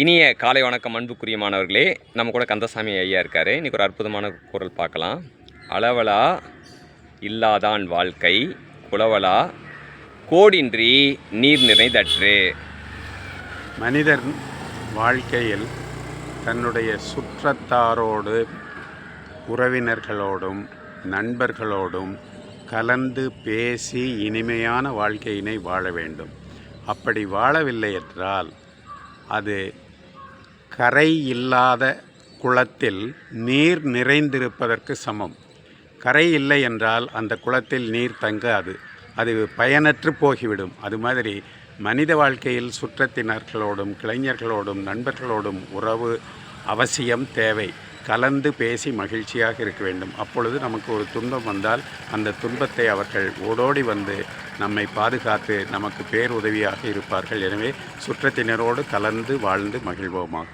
இனிய காலை வணக்கம் அன்புக்குரிய மாணவர்களே. நம்ம கூட கந்தசாமி ஐயா இருக்கார். இன்றைக்கி ஒரு அற்புதமான குரல் பார்க்கலாம். அளவலா இல்லாதான் வாழ்க்கை குளவலா கோடின்றி நீர் நிறைந்தற்று. மனிதன் வாழ்க்கையில் தன்னுடைய சுற்றத்தாரோடு உறவினர்களோடும் நண்பர்களோடும் கலந்து பேசி இனிமையான வாழ்க்கையினை வாழ வேண்டும். அப்படி வாழவில்லை என்றால் அது கரை இல்லாத குளத்தில் நீர் நிறைந்திருப்பதற்கு சமம். கரை இல்லை என்றால் அந்த குளத்தில் நீர் தங்காது. அது பயனற்று போகிவிடும். அது மாதிரி மனித வாழ்க்கையில் சுற்றத்தினர்களோடும் கிளைஞர்களோடும் நண்பர்களோடும் உறவு அவசியம் தேவை. கலந்து பேசி மகிழ்ச்சியாக இருக்க வேண்டும். அப்பொழுது நமக்கு ஒரு துன்பம் வந்தால் அந்த துன்பத்தை அவர்கள் ஓடோடி வந்து நம்மை பாதுகாத்து நமக்கு பேருதவியாக இருப்பார்கள். எனவே சுற்றத்தினரோடு கலந்து வாழ்ந்து மகிழ்வோமாக.